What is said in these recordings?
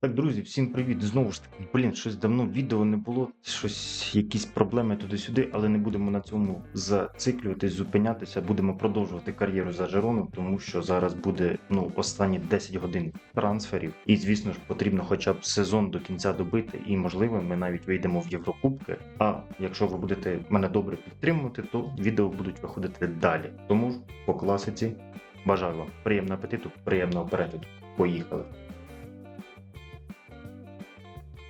Так, друзі, всім привіт. Знову ж таки, блін, щось давно відео не було, щось, якісь проблеми туди-сюди, але не будемо на цьому зациклюватись, зупинятися. Будемо продовжувати кар'єру за Жероном, тому що зараз буде ну останні 10 годин трансферів. І звісно ж потрібно хоча б сезон до кінця добити, і можливо, ми навіть вийдемо в Єврокубки. А якщо ви будете мене добре підтримувати, то відео будуть виходити далі. Тому ж по класиці бажаю вам приємного апетиту, приємного перегляду. Поїхали.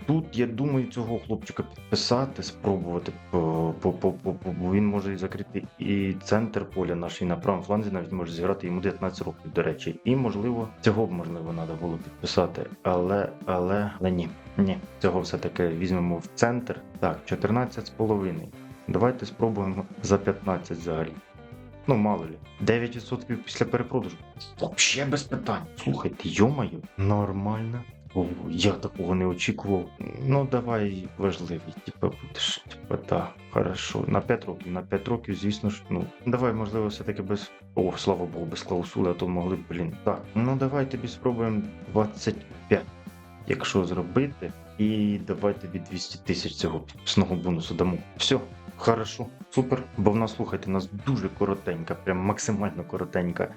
Тут я думаю цього хлопчика підписати, спробувати, бо він може і закрити і центр поля наш, і на правому фланзі навіть може зіграти йому 19 років, до речі. І можливо, цього б можливо треба було підписати. Але, але, але ні. Ні, цього все-таки візьмемо в центр. Так, 14 з половиною. Давайте спробуємо за 15 взагалі. Ну, мало лі. 9% після перепродажу. Вообще без питань. Слухайте, йомаю, нормально. Я такого не очікував. Ну, давай важливий, типа, будеш. Типа, да, хорошо. На 5 років. На 5 років, звісно ж, ну. Давай, можливо, все-таки без. О, слава Богу, без клаусули, а то могли б, блін. Так, ну давай тобі спробуємо 25. Якщо зробити. І давай тобі 200 тисяч цього підписного бонусу дамо. Все, хорошо, супер. Бо в нас, слухайте, у нас дуже коротенька, прям максимально коротенька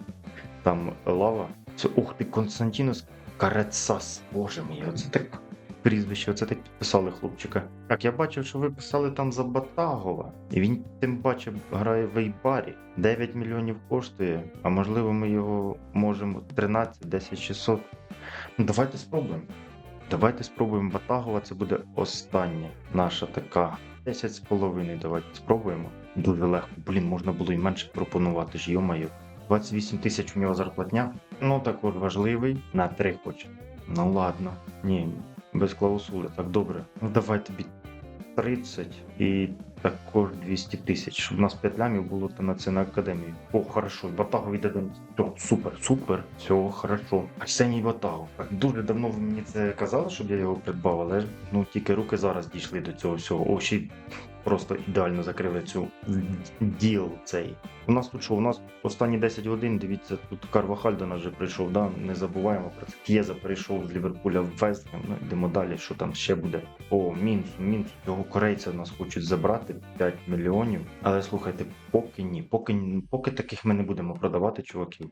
там лава. Це ух ти, Константінос Карецас. Боже мій, оце так прізвище, оце так підписали хлопчика. Так, я бачив, що ви писали там за Батагова. І він тим паче грає в Ейбарі. 9 мільйонів коштує, а можливо ми його можемо 13, 10 600. Ну давайте спробуємо. Давайте спробуємо Батагова, це буде остання наша така. 10 з половиною давайте спробуємо. Дуже легко. Блін, можна було і менше пропонувати ж, йомаю. 28 тисяч у нього зарплатня. Ну також важливий. На 3 хоче. Ну ладно. Ні, без клаусули, так добре. Ну давай тобі 30 і також 200 тисяч. Щоб у нас 5 лямів було то на це на академію. О, хорошо, Батагов йде. Супер, супер. Все, хорошо. Арсеній Батагов. Дуже давно ви мені це казали, щоб я його придбав, але ну тільки руки зараз дійшли до цього всього. О, ще просто ідеально закрили цю діл цей. У нас тут що? У нас останні 10 годин, дивіться, тут Карвахаль до вже прийшов, да? не забуваємо про це. К'єза перейшов з Ліверпуля в Вестхем, ну йдемо далі, що там ще буде. О, Мінс, Мінс, цього корейця нас хочуть забрати 5 мільйонів. Але слухайте, поки ні, поки, поки таких ми не будемо продавати, чуваків.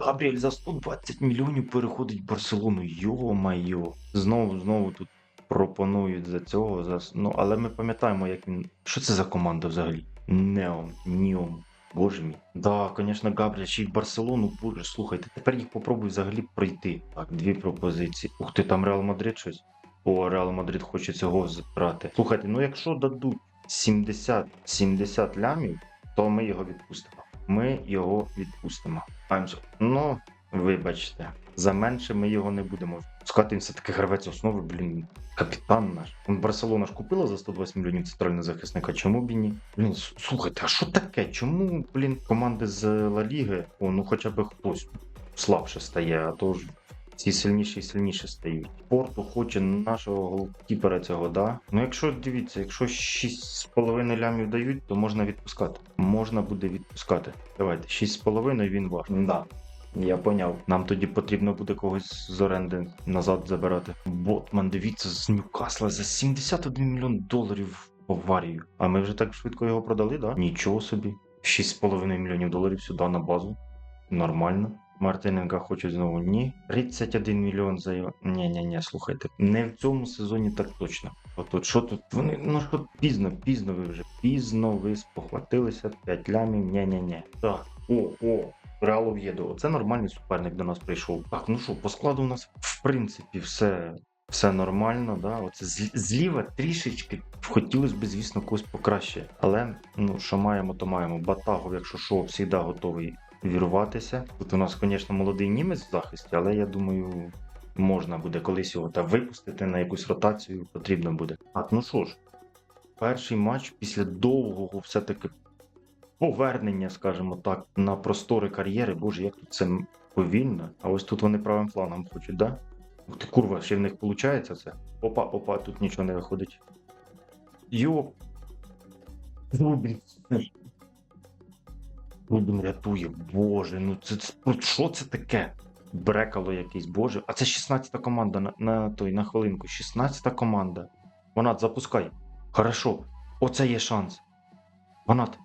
Габріель за 120 мільйонів переходить в Барселону. Йо-майо. Знову, знову тут пропонують за цього. За... Ну, але ми пам'ятаємо, як він. Що це за команда взагалі? Неон, Ніом. Боже мій. Да, звісно, й в Барселону. Боже, слухайте, тепер їх попробуй взагалі пройти. Так, дві пропозиції. Ух ти, там Реал Мадрид щось. О, Реал Мадрид хоче цього забрати. Слухайте, ну якщо дадуть 70, 70 лямів, то ми його відпустимо. Ми його відпустимо. I'm Ну, вибачте, за менше ми його не будемо Він все-таки гравець основи, блін, капітан наш. Он Барселона ж купила за 120 мільйонів центрального захисника. Чому б і ні? Блін, слухайте, а що таке? Чому, блін, команди з Ла Ліги, о, ну хоча б хтось слабше стає, а то ж всі сильніші і сильніше стають. Порту хоче нашого голкіпера цього, да? Ну якщо дивіться, якщо 6,5 лямів дають, то можна відпускати. Можна буде відпускати. Давайте, 6,5 він ваш. Да. Я поняв. Нам тоді потрібно буде когось з оренди назад забирати. Ботман, дивіться, з Ньюкасла за 71 мільйон доларів аварію. А ми вже так швидко його продали, да? Нічого собі. 6,5 мільйонів доларів сюди на базу. Нормально. Мартиненка хочуть знову ні. 31 мільйон за його. Ні, ні, ні, слухайте. Не в цьому сезоні так точно. Отут, що тут? Вони, ну що пізно, пізно ви вже. Пізно ви спохватилися, 5 лямів, ні, ні, ні. Так, о, о. Реал Ов'єдо. Це нормальний суперник до нас прийшов. Так, ну що, по складу у нас в принципі все. Все нормально, да. Оце зліва трішечки хотілося б, звісно, когось покраще. Але ну що маємо, то маємо. Батагов, якщо що, завжди готовий вірватися. Тут у нас, звісно, молодий німець в захисті, але я думаю, можна буде колись його та випустити на якусь ротацію, потрібно буде. Так, ну що ж, перший матч після довгого все-таки повернення, скажімо так, на простори кар'єри. Боже, як тут це повільно. А ось тут вони правим флангом хочуть, да? Ух ти, курва, ще в них виходить це. Опа, опа, тут нічого не виходить. Йоп. Рубін. Рубін рятує. Боже, ну це, це що це таке? брекало якийсь, боже. А це 16-та команда на, на той, на хвилинку. 16-та команда. Ванат, запускай. Хорошо. Оце є шанс. Ванат.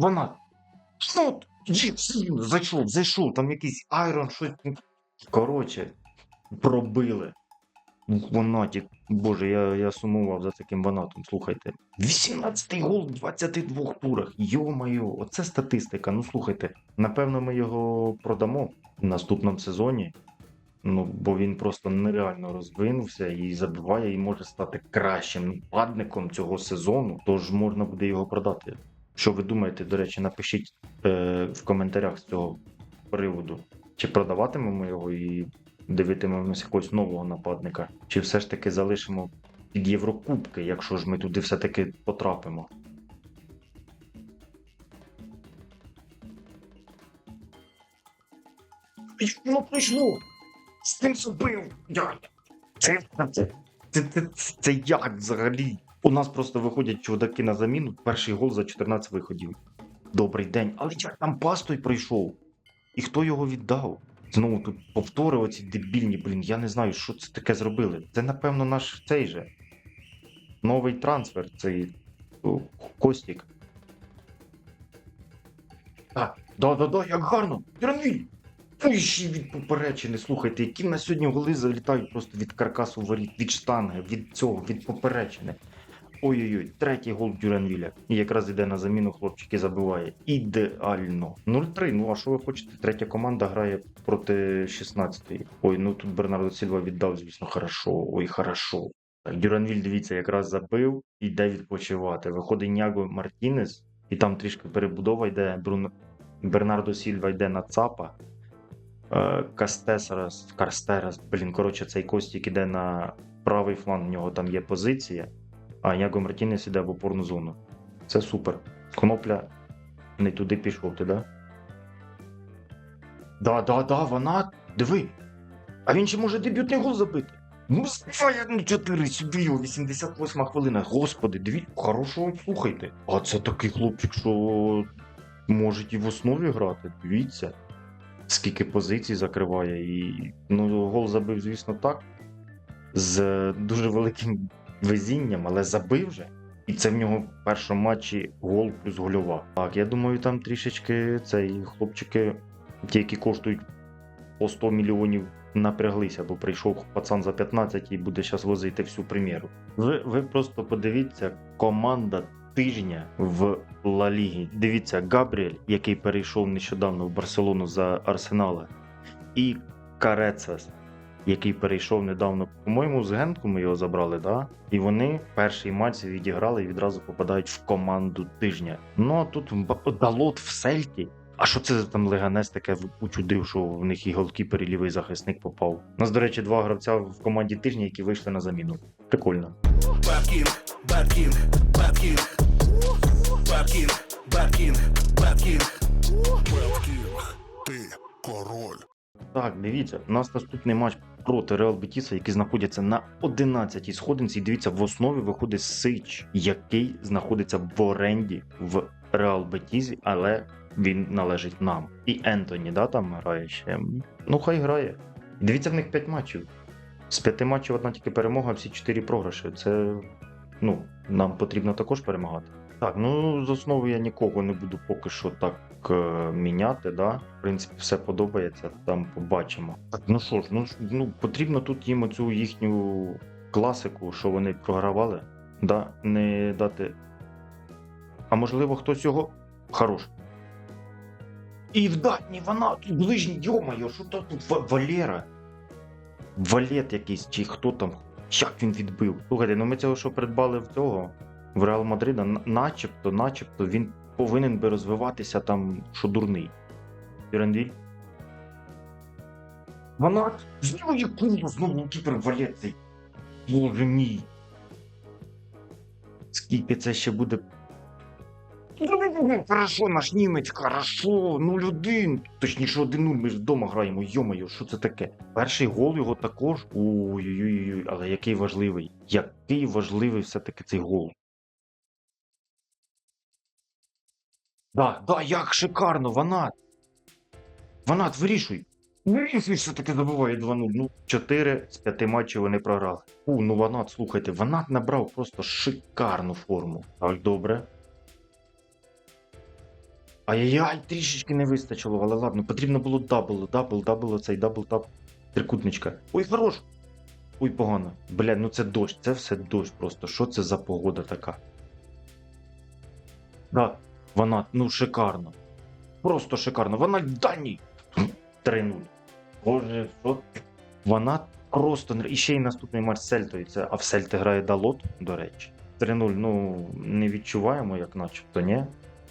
Ванат. Що? сильно, Зайшов, зайшов, там якийсь айрон, щось. Коротше, пробили. Ванатік. Боже, я, я сумував за таким ванатом, слухайте. 18-й гол в 22 турах. Йо-моє, оце статистика. Ну слухайте, напевно, ми його продамо в наступному сезоні. Ну, бо він просто нереально розвинувся і забиває, і може стати кращим нападником цього сезону. Тож можна буде його продати. Що ви думаєте, до речі, напишіть е, в коментарях з цього приводу. Чи продаватимемо його і дивитимемося якогось нового нападника, чи все ж таки залишимо під Єврокубки, якщо ж ми туди все-таки потрапимо. Пішло, пішло! З тим. Це, це, це, це, це як взагалі? У нас просто виходять чудаки на заміну, перший гол за 14 виходів. Добрий день. Але як там пас той пройшов? І хто його віддав? Знову тут повтори оці дебільні, блін, я не знаю, що це таке зробили. Це, напевно, наш цей же. Новий трансфер, цей Костік. Да-да-да, як гарно! Гранвіль! Ой, ще від поперечини, слухайте, які на сьогодні голи залітають просто від каркасу воріт, від штанги, від цього, від поперечини. Ой-ой-ой, третій гол Дюранвіля. І якраз іде на заміну хлопчик і забиває. Ідеально. 0-3. Ну а що ви хочете? Третя команда грає проти 16-ї. Ой, ну тут Бернардо Сільва віддав, звісно, хорошо. Ой, хорошо. Дюранвіль, дивіться, якраз забив, іде відпочивати. Виходить Няго Мартінес, і там трішки перебудова йде. Брун... Бернардо Сільва йде на ЦАПа. Е, Кастесарас, Карстерас, блін, коротше, цей Костік іде на правий фланг, в нього там є позиція, а Яго Мартінес іде в опорну зону. Це супер. Конопля не туди пішов, ти, да? Да, да, да, вона. Диви. А він ще може дебютний гол забити. Ну, я ну 4 сюди, його, 88 хвилина. Господи, дивіться, хорошого слухайте. А це такий хлопчик, що може і в основі грати. Дивіться скільки позицій закриває. І ну, гол забив, звісно, так. З дуже великим везінням, але забив же. І це в нього в першому матчі гол плюс гольова. Так, я думаю, там трішечки цей хлопчики, ті, які коштують по 100 мільйонів, напряглися, бо прийшов пацан за 15 і буде зараз возити всю прем'єру. Ви, ви просто подивіться, команда тижня в Ла Лігі. Дивіться, Габріель, який перейшов нещодавно в Барселону за Арсенала, і Карецас, який перейшов недавно, по-моєму, з Генку ми його забрали, да? І вони перший матч відіграли і відразу попадають в команду тижня. Ну а тут Мбаппе- Далот в Сельті. А що це за там Леганес таке в- учудив, що в них і голкіпер, і лівий захисник попав? У нас, до речі, два гравця в команді тижня, які вийшли на заміну. Прикольно. Бэткинг, Бэткинг, Бэткинг Бэткинг, Бэткинг, Бэткинг Бэткинг, ти король Так, дивіться, у нас наступний матч проти Реал Бетіса, який знаходиться на 11-й сходинці. І дивіться, в основі виходить Сич, який знаходиться в оренді в Реал Бетізі, але він належить нам. І Ентоні, да, там грає ще. Ну, хай грає. Дивіться, в них 5 матчів. З 5 матчів одна тільки перемога, всі 4 програші. Це ну, нам потрібно також перемагати. Так, ну з основи я нікого не буду поки що так е, міняти. Да? В принципі, все подобається, там побачимо. Так, ну що ж, ну, ну потрібно тут їм оцю їхню класику, що вони програвали, да? не дати. А можливо, хтось його хорош. І вдатні вона тут ближній, йомайо, що то тут Ва- Валера? Валет якийсь, чи хто там, як він відбив. Слухайте, ну ми цього що придбали в цього в Реал Мадрида, начебто, начебто він повинен би розвиватися там, що дурний. Піранділь. Вона знову яку знову кіпер цей. Боже мій. Скільки це ще буде. Ну, Хорошо, наш німець, хорошо, 0-1. Точніше, 1-0, ми ж вдома граємо, йомайо, що це таке? Перший гол його також. Ой-ой-ой, але який важливий. Який важливий все-таки цей гол. Да, да, як шикарно, вона. Ванат, вирішуй. Вирішуй, таке забуває 2-0. Ну, 4 з 5 матчів вони програли. У, ну Ванат, слухайте, Ванат набрав просто шикарну форму. Так, добре. Ай-яй-яй, трішечки не вистачило, але ладно, потрібно було дабл, дабл, дабл, оцей дабл тап трикутничка. Ой, хорош! Ой, погано. Бля, ну це дощ, це все дощ просто. Що це за погода така? Да, вона, ну, шикарно. Просто шикарно. Вона дальній. 3-0. Боже, що? Вона просто і ще й наступний матч Сельтою. Це, а в Сельти грає Далот, до речі. 3-0, ну, не відчуваємо, як начебто, ні?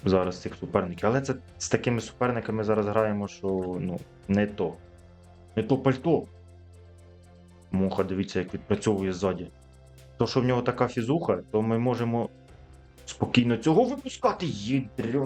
Зараз цих суперників. Але це з такими суперниками зараз граємо, що ну, не то. Не то пальто. Муха, дивіться, як відпрацьовує ззаді. То, що в нього така фізуха, то ми можемо спокійно цього випускати.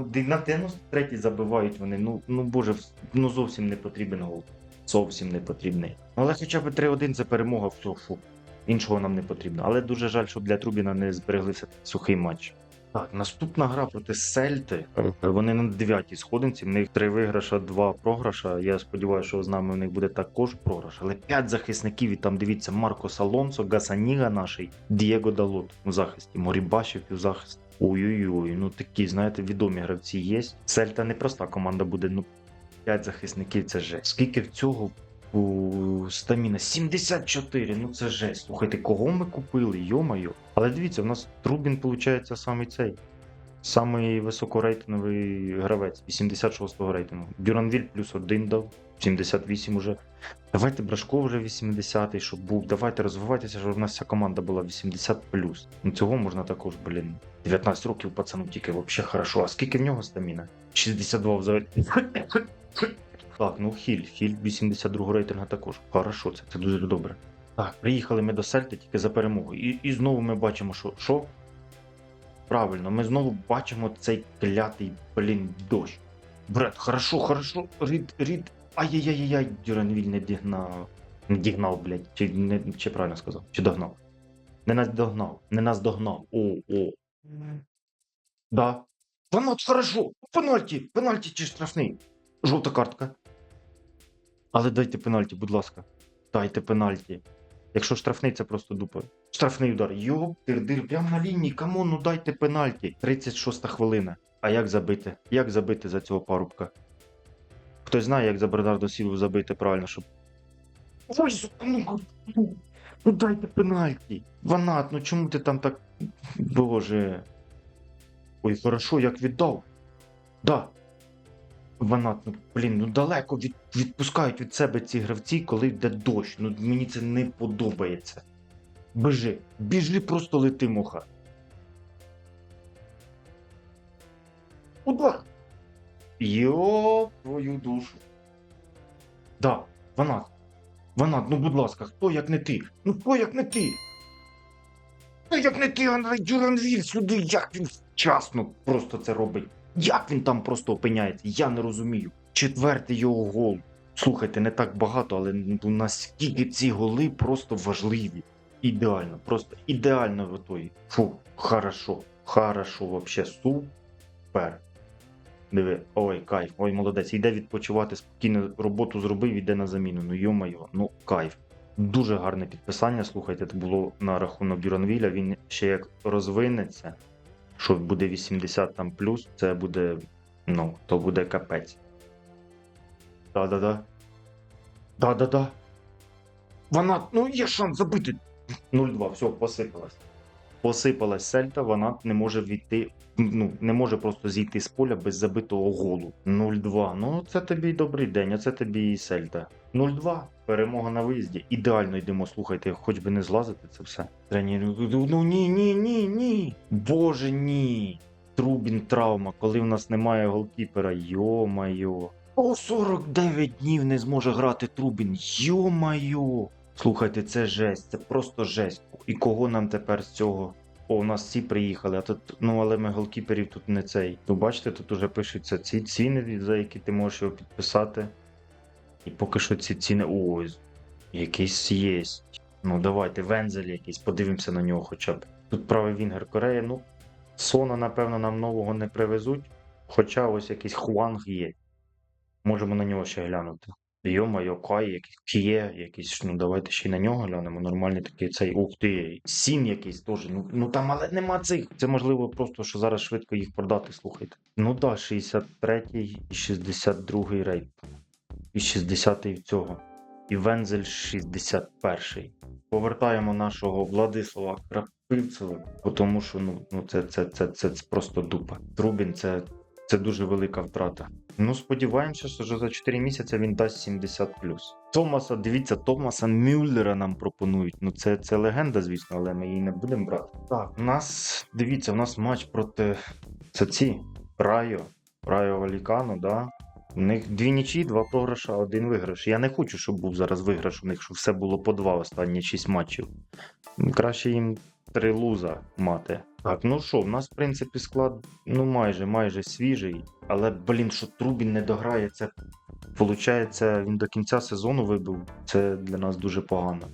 Де на 93 забивають вони. Ну, ну боже, ну зовсім не потрібен гол. Зовсім не потрібний. Але хоча б 3-1 це перемога, все, фу. Іншого нам не потрібно. Але дуже жаль, що для Трубіна не збереглися сухий матч. Так, наступна гра проти Сельти. Вони на дев'ятій сходинці. В них три виграша, два програша. Я сподіваюся, що з нами в них буде також програш. Але п'ять захисників, і там дивіться Маркос Алонсо, Гасаніга наший, Дієго Далот у захисті, Морібашів у захисті. Ой-ой-ой, ну такі, знаєте, відомі гравці є. Сельта непроста команда буде. Ну, 5 захисників це жесть. Скільки в цього у стаміна? 74, ну це жесть. Слухайте, кого ми купили? Йомайо. Але дивіться, в нас Трубін, виходить, самий цей. Самий високорейтинговий гравець, 86-го рейтингу. Дюранвіль плюс один дав, 78 уже. Давайте Брашко вже 80-й, щоб був. Давайте розвивайтеся, щоб в нас вся команда була 80 плюс. Ну цього можна також, блін. 19 років пацану тільки взагалі хорошо. А скільки в нього стаміна? 62 взагалі. Так, ну хіль, хіль 82 рейтинга також. Хорошо, це, це дуже добре. Так, приїхали ми до Сельти тільки за перемогу. І, і знову ми бачимо, що. що? Правильно, ми знову бачимо цей клятий, блін, дощ. Брат, хорошо, хорошо. Рід, рід. Ай-яй-яй-яй, Дюранвіль не дігнав. Не дігнав, блядь. Чи, не, чи правильно сказав? Чи догнав? Не нас догнав. Не нас догнав. О, о. Да. Воно хорошо. Пенальті, пенальті чи штрафний. Жовта картка. Але дайте пенальті, будь ласка. Дайте пенальті. Якщо штрафний, це просто дупа. Штрафний удар. Йоп, тирдир, прямо на лінії. Камон, ну дайте пенальті. 36 хвилина. А як забити? Як забити за цього парубка? Хтось знає, як за Бернардо Сілву забити правильно, щоб. Ой, сука, ну, дайте пенальті. Ванат, ну чому ти там так. Боже. Ой, хорошо, як віддав. Да. Ванат, ну блін, ну далеко від, відпускають від себе ці гравці, коли йде дощ. Ну мені це не подобається. Біжи, біжи, просто лети, муха. Удар! Йоп, твою душу. Да, Ванат. Ванат, ну будь ласка, хто як не ти? Ну хто як не ти? Хто як не ти, Андрей Дюранвіль сюди, як він вчасно просто це робить? Як він там просто опиняється? Я не розумію. Четвертий його гол. Слухайте, не так багато, але ну, наскільки ці голи просто важливі. Ідеально, просто ідеально в той. Фу, хорошо, хорошо, вообще супер. Диви, ой, кайф, ой, молодець, йде відпочивати спокійно, роботу зробив, йде на заміну. Ну йо-майо, ну кайф. Дуже гарне підписання. Слухайте, це було на рахунок Дюранвіля. Він ще як розвинеться, що буде 80 там плюс, це буде, ну, то буде капець. Да-да-да. Да-да-да. Вона, ну є шанс забити. 0-2, все, посипалась. Посипалась сельта, вона не може війти, ну, не може просто зійти з поля без забитого голу. 0-2. Ну, це тобі добрий день, а це тобі і сельта. 0-2. Перемога на виїзді. Ідеально йдемо, слухайте, хоч би не злазити це все. Тренер, ну ні, ні, ні, ні. Боже, ні. Трубін травма, коли в нас немає голкіпера. Йо-майо. О, 49 днів не зможе грати Трубін. Йо-майо. Слухайте, це жесть, це просто жесть. І кого нам тепер з цього? О, у нас ці приїхали, а тут, ну але ми голкіперів тут не цей. Ну бачите, тут уже пишуться ці ціни, за які ти можеш його підписати. І поки що ці ціни. Ой, якийсь є. Ну давайте, Вензель якийсь, подивимося на нього хоча б. Тут правий Вінгер Корея, ну. Сона, напевно, нам нового не привезуть. Хоча ось якийсь Хуанг є. Можемо на нього ще глянути. Йо-моє, Кай, якийсь Кіє, якийсь, ну давайте ще й на нього глянемо. Нормальний такий цей ух ти. Сін якийсь теж. Ну, ну там, але нема цих. Це можливо просто, що зараз швидко їх продати, слухайте. Ну да, 63-й і 62-й рейд. І 60-й в цього. І Вензель 61-й. Повертаємо нашого Владислава Крапивцева, тому що ну, ну це, це, це, це, це просто дупа. Трубін це, це дуже велика втрата. Ну, сподіваємося, що вже за 4 місяці він дасть 70 Томаса, дивіться, Томаса Мюллера нам пропонують. Ну, це, це легенда, звісно, але ми її не будемо брати. Так, у нас, дивіться, у нас матч проти це ці Райо. Райо Валікано, да. У них дві нічі, два програша, один виграш. Я не хочу, щоб був зараз виграш у них, щоб все було по два останні шість матчів. Краще їм три луза мати. Так, ну що, в нас, в принципі, склад ну майже майже свіжий, але, блін, що Трубін не дограє, це виходить, він до кінця сезону вибив. Це для нас дуже погано.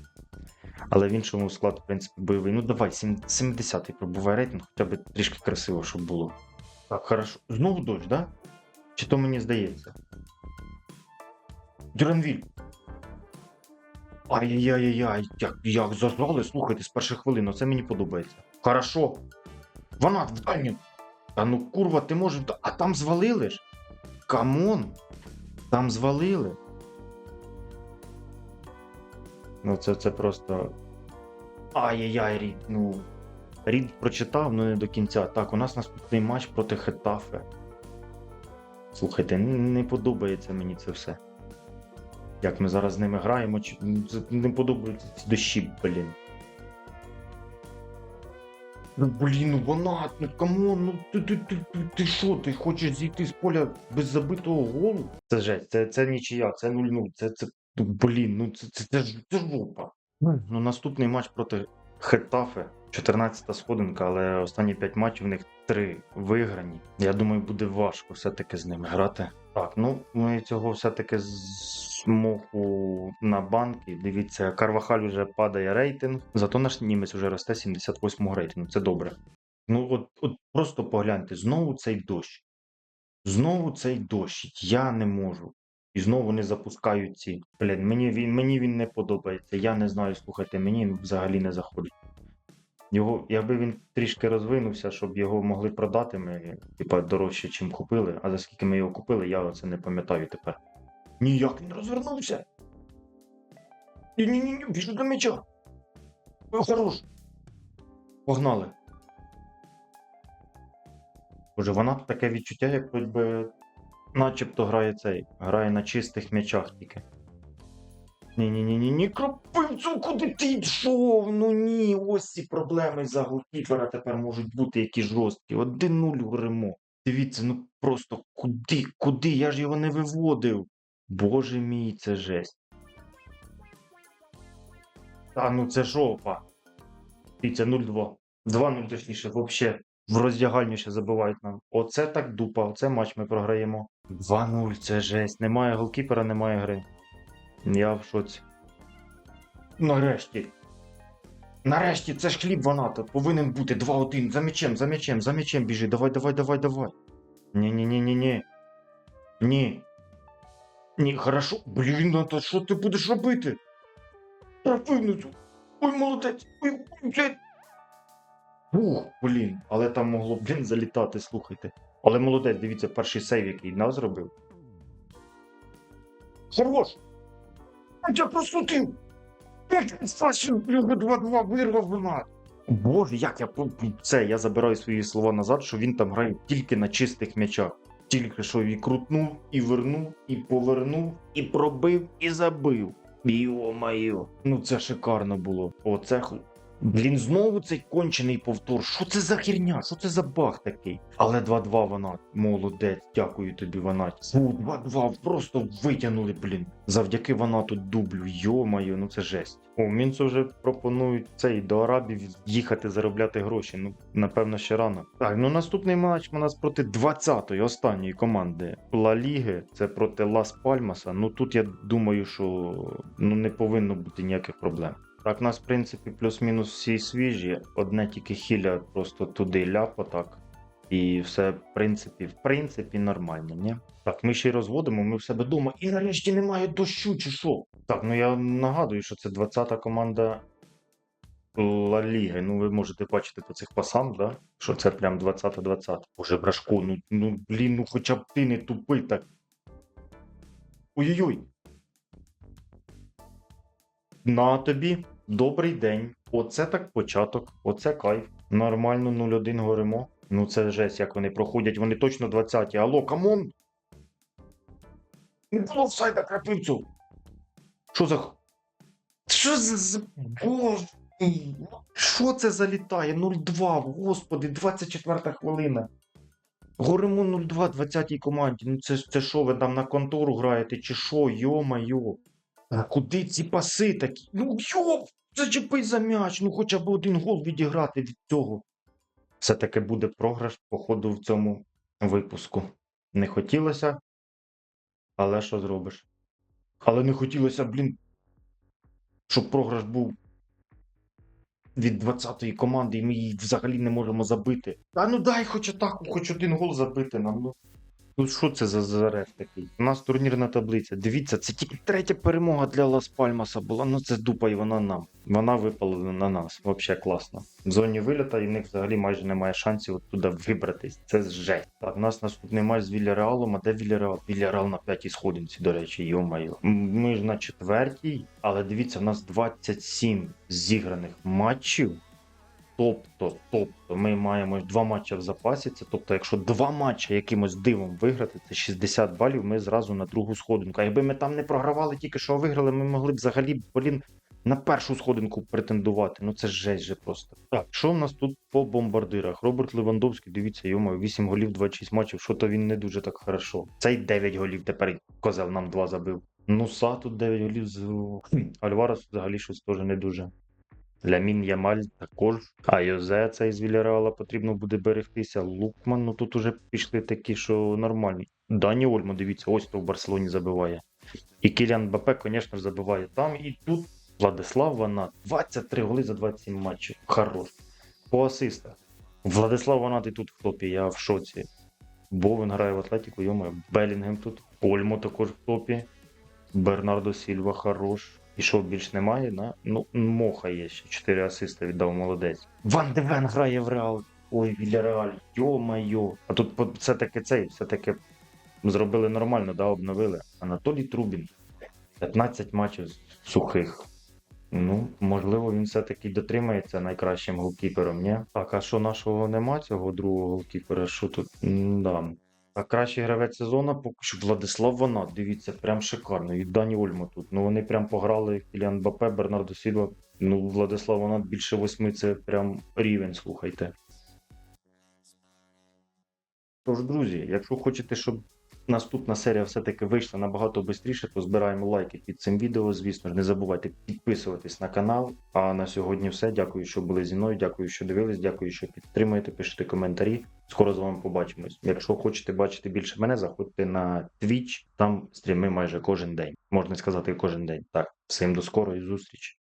Але в іншому склад, в принципі, бойовий. Ну давай, 70-й пробувай рейтинг, хоча б трішки красиво, щоб було. Так, хорошо. Знову дощ, да? Чи то мені здається? Дюранвіль. Ай-яй-яй-яй, як, як зазвали, слухайте, з перших хвилин, оце мені подобається. Хорошо. Вона в дальню. Та ну курва, ти можеш. А там звалили ж? Камон. Там звалили. Ну, це, це просто. Ай-яй-яй, Рід. Ну. Рід прочитав, ну не до кінця. Так, у нас наступний матч проти Хетафе. Слухайте, не подобається мені це все. Як ми зараз з ними граємо, не подобаються ці дощі, блін. Ну блін, ну вона, ну камон, ну ти, ти, ти, ти, що, ти хочеш зійти з поля без забитого голу? Це жесть, це, це нічия, це 0-0, це, це, ну, блін, ну це, це, це, це жопа. Ну наступний матч проти Хетафе, 14-та сходинка, але останні 5 матчів в них 3 виграні. Я думаю, буде важко все-таки з ними грати. Так, ну ми цього все-таки змогу на банки. Дивіться, Карвахаль вже падає рейтинг, зато наш німець вже росте 78 рейтингу. Це добре. Ну от, от просто погляньте, знову цей дощ. Знову цей дощ. Я не можу. І знову не запускають ці. Блін, мені він, мені він не подобається. Я не знаю, слухайте, мені він взагалі не заходить. Його, якби він трішки розвинувся, щоб його могли продати, ми, типа, дорожче, чим купили. А за скільки ми його купили, я оце не пам'ятаю тепер. Ніяк не розвернувся. Ні-ні-ні, біжу до м'яча. Хорош. Погнали. Боже, вона таке відчуття, як хоч би начебто грає цей. Грає на чистих м'ячах тільки. Ні-ні-ні, ні, Крапивцю, куди ти йшов? Ну ні, ось ці проблеми за голкіпера тепер можуть бути які жорсткі. 1-0 горимо. Дивіться, ну просто куди, куди? Я ж його не виводив. Боже мій, це жесть. Та ну це жопа. Дивіться, 0-2. 2-0 точніше, взагалі. В роздягальню ще забивають нам. Оце так дупа, оце матч ми програємо. 2-0, це жесть. Немає голкіпера, немає гри. Я в шоці. Нарешті. Нарешті, це ж хліб вона тут повинен бути 2-1. За м'ячем, за м'ячем, за м'ячем біжи. Давай, давай, давай, давай. Ні-ні-ні-ні-ні. Ні. Ні, хорошо. Блін, ну то що ти будеш робити? Трафивницю. Ой, молодець. Ой, молодець. Ух, блін. Але там могло, блін, залітати, слухайте. Але молодець, дивіться, перший сейв, який нас зробив. Хорош! Я просутив! Сашин 2-2 вирвав вона. Боже, як я це, я забираю свої слова назад, що він там грає тільки на чистих м'ячах. Тільки що і крутнув, і вернув, і повернув, і пробив, і забив. Йо-моє. Ну це шикарно було. Оце Блін, знову цей кончений повтор. Що це за херня? Що це за баг такий? Але 2-2 вона. Молодець, дякую тобі, вона. Фу, 2-2, просто витягнули, блін. Завдяки вона тут дублю. Йо-моє, ну це жесть. О, мінцу вже пропонують цей до Арабів їхати заробляти гроші. Ну, напевно, ще рано. Так, ну наступний матч у нас проти 20-ї останньої команди Ла Ліги. Це проти Лас Пальмаса. Ну тут я думаю, що ну не повинно бути ніяких проблем. Так, нас, в принципі, плюс-мінус всі свіжі. Одне тільки хіля просто туди ляпо так. І все, в принципі, в принципі, нормально, ні? Так, ми ще й розводимо, ми в себе вдома. І нарешті немає дощу, чи що? Так, ну я нагадую, що це 20-та команда Ла Ліги. Ну, ви можете бачити по цих пасам, да? що це прям 20-20. Боже, Брашко, ну, ну блін, ну хоча б ти не тупий так. Ой-ой-ой. На тобі. Добрий день. Оце так початок. Оце кайф. Нормально 0-1 горимо. Ну це жесть, як вони проходять. Вони точно 20-ті. Алло, камон! Не було офсайда крапивцю. Що за. Що за. Боже! ну Що це залітає? 0-2, господи, 24 хвилина. Горимо 0-2, 20-й команді. Ну це, це що, ви там на контору граєте, чи що, йо-майо? А куди ці паси такі? Ну йо, зачепи за м'яч, ну хоча б один гол відіграти від цього. Все-таки буде програш, походу, в цьому випуску. Не хотілося, але що зробиш? Але не хотілося, блін, щоб програш був від 20-ї команди, і ми її взагалі не можемо забити. А ну дай хоч атаку, хоч один гол забити нам. Ну, ну що це за зарев такий? У нас турнірна таблиця. Дивіться, це тільки третя перемога для Лас Пальмаса була. Ну це дупа і вона нам. Вона випала на нас. Взагалі класно. В зоні виліта і в них взагалі майже немає шансів оттуда вибратись. Це жесть. Так, у нас наступний матч з Вільяреалом. А де Вільяреал? Вільяреал на п'ятій сходинці, до речі, йо-майо. Ми ж на четвертій, але дивіться, в нас 27 зіграних матчів. Тобто, тобто, ми маємо два матчі в запасі. Це тобто, якщо два матчі якимось дивом виграти, це 60 балів. Ми зразу на другу сходинку. А якби ми там не програвали, тільки що виграли, ми могли б взагалі, блін, на першу сходинку претендувати. Ну це жесть же просто. Так, що в нас тут по бомбардирах? Роберт Левандовський, дивіться, йому 8 голів, 26 матчів. Що то він не дуже так хорошо. Цей 9 голів тепер козел нам 2 забив. Ну, Са тут 9 голів з Альварес взагалі щось теж не дуже. Лямін Ямаль також. А Йозе цей з Вільяреала потрібно буде берегтися. Лукман, ну тут уже пішли такі, що нормальні. Дані Ольмо, дивіться, ось хто в Барселоні забиває. І Кіліан Бапе, звісно забиває там. І тут Владислав Ванат. 23 голи за 27 матчів. Хорош. По асистах. Владислав Ванат і тут в топі, я в шоці. Бовен грає в Атлетіку, йомо. Белінгем тут. Ольмо також в топі. Бернардо Сільва хорош. І що більш немає, на? Ну, Моха є ще. 4 асиста віддав молодець. Ван де Вен грає в Реал. Ой, Вільяреаль, йо-майо. А тут все-таки цей, все-таки зробили нормально, да, обновили. Анатолій Трубін. 15 матчів сухих. Ну, можливо, він все-таки дотримається найкращим голкіпером, ні? Так, а що нашого нема, цього другого голкіпера? Що тут? М-да. А кращий гравець сезону поки що Владислав Вона, Дивіться, прям шикарно. І Дані Ольмо тут. Ну вони прям пограли Кіліан Бапе, Бернардо Сільва. Ну, Владислав Вона більше восьми, це прям рівень, слухайте. Тож, друзі, якщо хочете, щоб наступна серія все-таки вийшла набагато швидше, то збираємо лайки під цим відео. Звісно ж, не забувайте підписуватись на канал. А на сьогодні все. Дякую, що були зі мною. Дякую, що дивились. Дякую, що підтримуєте, пишете коментарі. Скоро з вами побачимось. Якщо хочете бачити більше мене, заходьте на Twitch. Там стріми майже кожен день. Можна сказати, кожен день. Так, всім до скорої зустрічі.